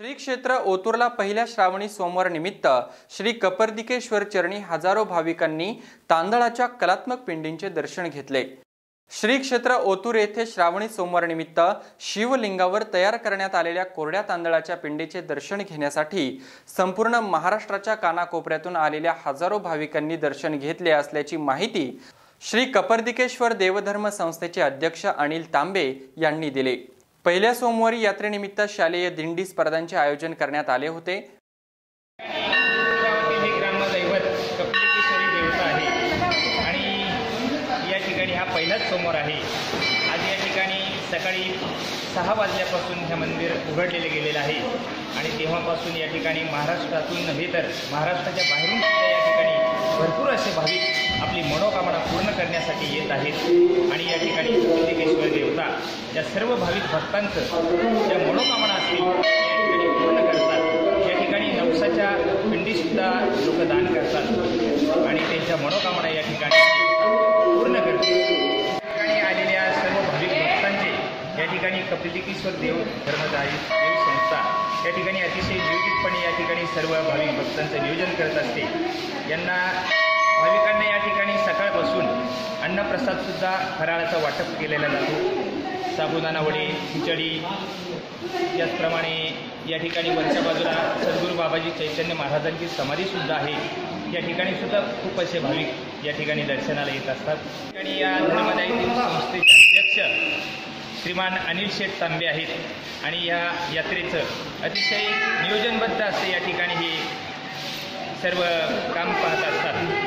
क्षेत्र ओतूरला पहिल्या श्रावणी सोमवार निमित्त श्री कपर्दिकेश्वर चरणी हजारो भाविकांनी तांदळाच्या कलात्मक पिंडींचे दर्शन घेतले. श्री क्षेत्र ओतूर येथे श्रावणी सोमवार निमित्त शिवलिंगावर तयार करण्यात आलेल्या कोरड्या तांदळाच्या पिंडीचे दर्शन घेण्यासाठी संपूर्ण महाराष्ट्राच्या कानाकोपऱ्यातून आलेल्या हजारो भाविकांनी दर्शन घेतले असल्याची माहिती श्री कपर्दिकेश्वर देवधर्म संस्थेचे अध्यक्ष अनिल तांबे यांनी दिली. पहिल्या सोमवारी यात्रेनिमित्त शालेय दिंडी स्पर्धांचे आयोजन करण्यात आले होते. देवता आहे. आणि या ठिकाणी हा पहिलाच सोमवार आहे. आज या ठिकाणी सकाळी सहा वाजल्यापासून हे मंदिर उघडलेले गेलेलं आहे. आणि तेव्हापासून या ठिकाणी महाराष्ट्रातून नव्हे तर महाराष्ट्राच्या बाहेरून सुद्धा या ठिकाणी भरपूर असे भाविक आपली मनोकामना पूर्ण करण्यासाठी येत आहेत. आणि या ठिकाणी कपिलेश्वर देवता या सर्व भाविक भक्तांचं ज्या मनोकामना असतील त्या या ठिकाणी पूर्ण करतात. या ठिकाणी नवसाच्या पिंडीसुद्धा लोक दान करतात. आणि त्यांच्या मनोकामना या ठिकाणी पूर्ण करते ठिकाणी आलेल्या सर्व भाविक भक्तांचे या ठिकाणी कपिलिकेश्वर देव धर्मदायी देव संस्था या ठिकाणी अतिशय नियोजितपणे या ठिकाणी सर्व भाविक भक्तांचं नियोजन करत असते. यांना भाविकांना या ठिकाणी सकाळपासून अन्नप्रसादसुद्धा फराळाचा वाटप केलेला जातो. साबुदाणा वडे खिचडी त्याचप्रमाणे या ठिकाणी वरच्या बाजूला सद्गुरू बाबाजी चैतन्य महाराजांची समाधीसुद्धा आहे. या ठिकाणी सुद्धा खूप असे भाविक या ठिकाणी दर्शनाला येत असतात. आणि या धर्मदायी संस्थेचे अध्यक्ष श्रीमान अनिल शेठ तांबे आहेत. आणि या यात्रेचं अतिशय नियोजनबद्ध असते या ठिकाणी हे सर्व काम पाहत असतात.